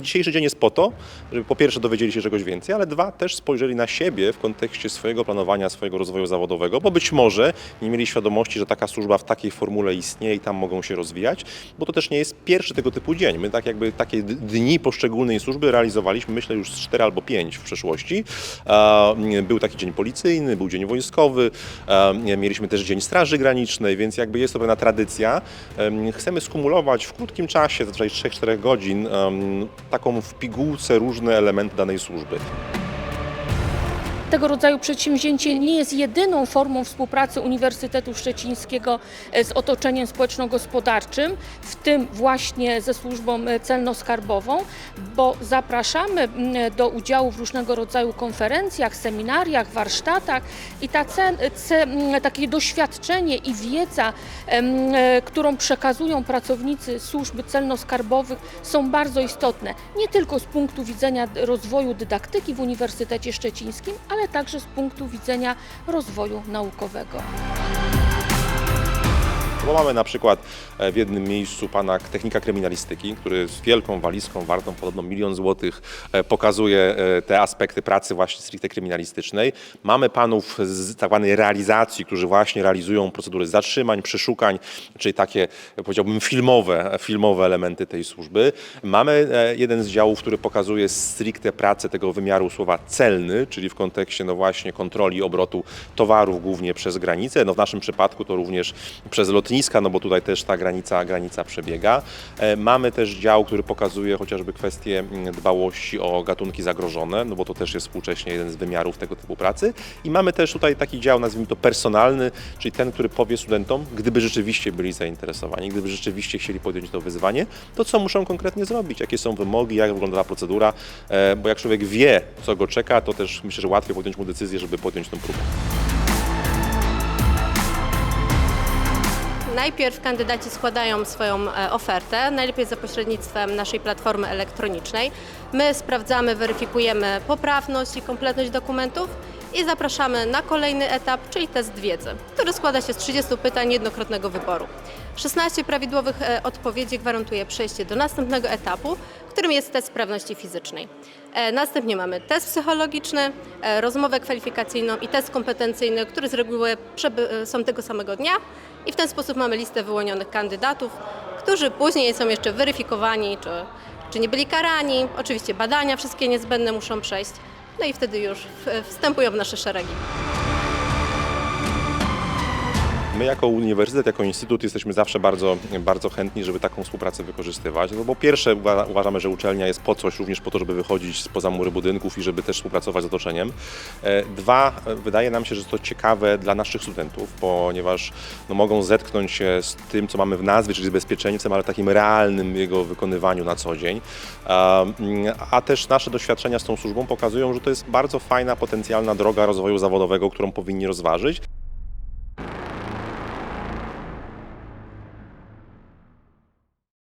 Dzisiejszy dzień jest po to, żeby po pierwsze dowiedzieli się czegoś więcej, ale dwa, też spojrzeli na siebie w kontekście swojego planowania, swojego rozwoju zawodowego, bo być może nie mieli świadomości, że taka służba w takiej formule istnieje i tam mogą się rozwijać, bo to też nie jest pierwszy tego typu dzień. My tak jakby takie dni poszczególnej służby realizowaliśmy, myślę, już z 4 albo 5 w przeszłości. Był taki dzień policyjny, był dzień wojskowy, mieliśmy też dzień Straży Granicznej, więc jakby jest to pewna tradycja. Em, Chcemy skumulować w krótkim czasie, zazwyczaj 3-4 godzin, taką w pigułce różne elementy danej służby. Tego rodzaju przedsięwzięcie nie jest jedyną formą współpracy Uniwersytetu Szczecińskiego e, z otoczeniem społeczno-gospodarczym, w tym właśnie ze służbą e, celno-skarbową, bo zapraszamy m, do udziału w różnego rodzaju konferencjach, seminariach, warsztatach i ta ce, ce, takie doświadczenie i wiedza, e, którą przekazują pracownicy służby celno-skarbowych są bardzo istotne, nie tylko z punktu widzenia rozwoju dydaktyki w Uniwersytecie Szczecińskim, ale także z punktu widzenia rozwoju naukowego. Bo mamy na przykład e, w jednym miejscu pana technika kryminalistyki, który z wielką walizką wartą podobno milion złotych e, pokazuje e, te aspekty pracy właśnie stricte kryminalistycznej. Mamy panów z tak zwanej realizacji, którzy właśnie realizują procedury zatrzymań, przeszukań, czyli takie powiedziałbym filmowe, filmowe elementy tej służby. Mamy jeden z działów, który pokazuje stricte pracę tego wymiaru słowa celny, czyli w kontekście no właśnie kontroli obrotu towarów głównie przez granicę. No w naszym przypadku to również przez lotniska, no bo tutaj też ta granica, granica przebiega. E, Mamy też dział, który pokazuje chociażby kwestie mm, dbałości o gatunki zagrożone, no bo to też jest współcześnie jeden z wymiarów tego typu pracy. I mamy też tutaj taki dział, nazwijmy to personalny, czyli ten, który powie studentom, gdyby rzeczywiście byli zainteresowani, gdyby rzeczywiście chcieli podjąć to wyzwanie, to co muszą konkretnie zrobić, jakie są wymogi, jak wygląda procedura, e, bo jak człowiek wie, co go czeka, to też myślę, że łatwiej podjąć mu decyzję, żeby podjąć tę próbę. Najpierw kandydaci składają swoją e, ofertę, najlepiej za pośrednictwem naszej platformy elektronicznej. My sprawdzamy, weryfikujemy poprawność i kompletność dokumentów i zapraszamy na kolejny etap, czyli test wiedzy, który składa się z 30 pytań jednokrotnego wyboru. 16 prawidłowych e, odpowiedzi gwarantuje przejście do następnego etapu, którym jest test sprawności fizycznej. E, Następnie mamy test psychologiczny, e, rozmowę kwalifikacyjną i test kompetencyjny, które z reguły są tego samego dnia. I w ten sposób mamy listę wyłonionych kandydatów, którzy później są jeszcze weryfikowani, czy, czy nie byli karani. Oczywiście badania wszystkie niezbędne muszą przejść. No i wtedy już wstępują w nasze szeregi. My jako uniwersytet, jako instytut jesteśmy zawsze bardzo, bardzo chętni, żeby taką współpracę wykorzystywać. No bo pierwsze uwa- uważamy, że uczelnia jest po coś, również po to, żeby wychodzić spoza mury budynków i żeby też współpracować z otoczeniem. E, Dwa, wydaje nam się, że to ciekawe dla naszych studentów, ponieważ no, mogą zetknąć się z tym, co mamy w nazwie, czyli z bezpieczeństwem, ale takim realnym jego wykonywaniu na co dzień. A też nasze doświadczenia z tą służbą pokazują, że to jest bardzo fajna, potencjalna droga rozwoju zawodowego, którą powinni rozważyć.